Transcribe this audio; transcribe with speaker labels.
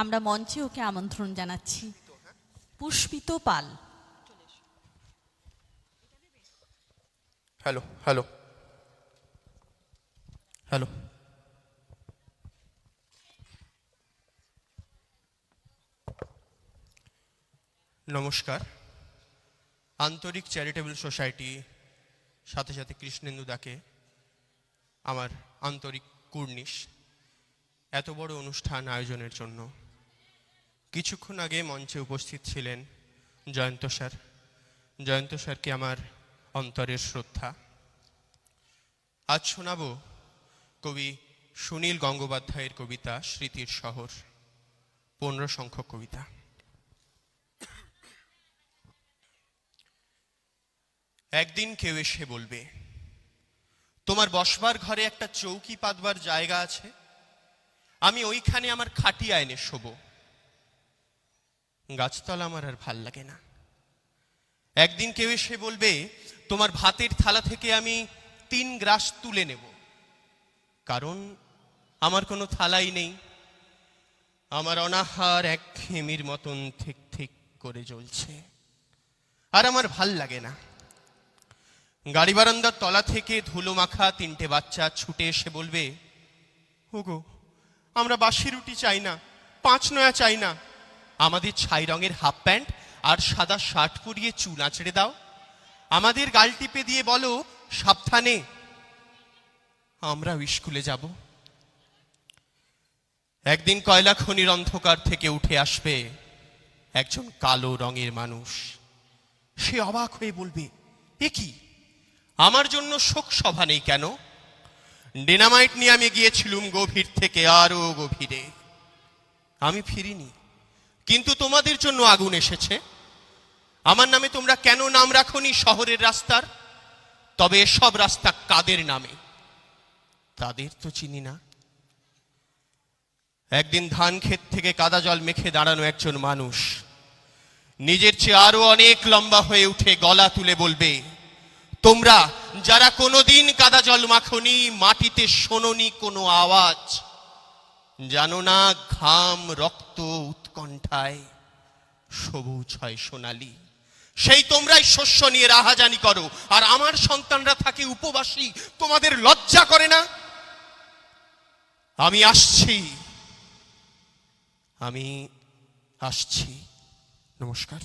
Speaker 1: আমরা মঞ্চে ওকে আমন্ত্রণ জানাচ্ছি। Pushpit Pal.
Speaker 2: Hello hello. Hello. নমস্কার। আন্তরিক চ্যারিটেবল সোসাইটি, সাথে সাথে কৃষ্ণেন্দু দাকে, আমার আন্তরিক কুর্নিশ, এত বড় অনুষ্ঠান আয়োজনের জন্য। কিছুক্ষণ আগে মঞ্চে উপস্থিত ছিলেন জয়ন্ত স্যার। জয়ন্ত স্যারকে আমার অন্তরের শ্রদ্ধা। আজ শোনাব কবি সুনীল গঙ্গোপাধ্যায়ের কবিতা, স্মৃতির শহর, পনেরো সংখ্যক কবিতা। একদিন কেউ এসে বলবে, তোমার বসবার ঘরে একটা চৌকি পাতবার জায়গা আছে? আমি ওইখানে আমার খাটিয়া এনে শোবো। গাছতলা আমার আর ভালো লাগে না। একদিন কেউ এসে বলবে, তোমার ভাতের থালা থেকে আমি তিন গ্রাস তুলে নেব। কারণ আমার কোনো থালাই নেই। আমার অনাহার এক খেমির মতন ঠিক ঠিক করে জ্বলছে। আর আমার ভালো লাগে না। গাড়ি বারান্দার তলা থেকে ধুলো মাখা তিনটে বাচ্চা ছুটে এসে বলবে, ওগো, আমরা বাসি রুটি চাই না, পাঁচ নয়া চাই না আমাদের ছাই রঙের হাফ প্যান্ট আর সাদা শার্ট পরিয়ে চুল আঁচড়ে দাও। আমাদের গাল টিপে দিয়ে বলো, সাবধানে। আমরাও স্কুলে যাব। একদিন কয়লা খনির অন্ধকার থেকে উঠে আসবে একজন কালো রঙের মানুষ। সে অবাক হয়ে বলবে, এ কি? আমার জন্য শোক সভা নেই কেন? ডিনামাইট নিয়ে আমি গিয়েছিলুম গভীর থেকে আরও গভীরে। আমি ফিরিনি। কিন্তু তোমাদের জন্য আগুন এসেছে। আমার নামে তোমরা কেন নাম রাখনি শহরের রাস্তার? তবে সব রাস্তা কাদের নামে? তাদের তো চিনি না। একদিন ধান ক্ষেত থেকে কাদা জল মেখে দাঁড়ানো একজন মানুষ নিজের চেয়ে আরও অনেক লম্বা হয়ে উঠে গলা তুলে বলবে, তোমরা যারা কোনোদিন কাদা জল মাখনি, মাটিতে শোনি কোনো আওয়াজ জানো না ঘাম রক্ত উৎকণ্ঠায় সবুজ হয় সোনালি। সেই তোমরাই শস্য নিয়ে রাহাজানি করো। আর আমার সন্তানরা থাকে উপবাসী, তোমাদের লজ্জা করে না? আমি আসছি। আমি আসছি। নমস্কার।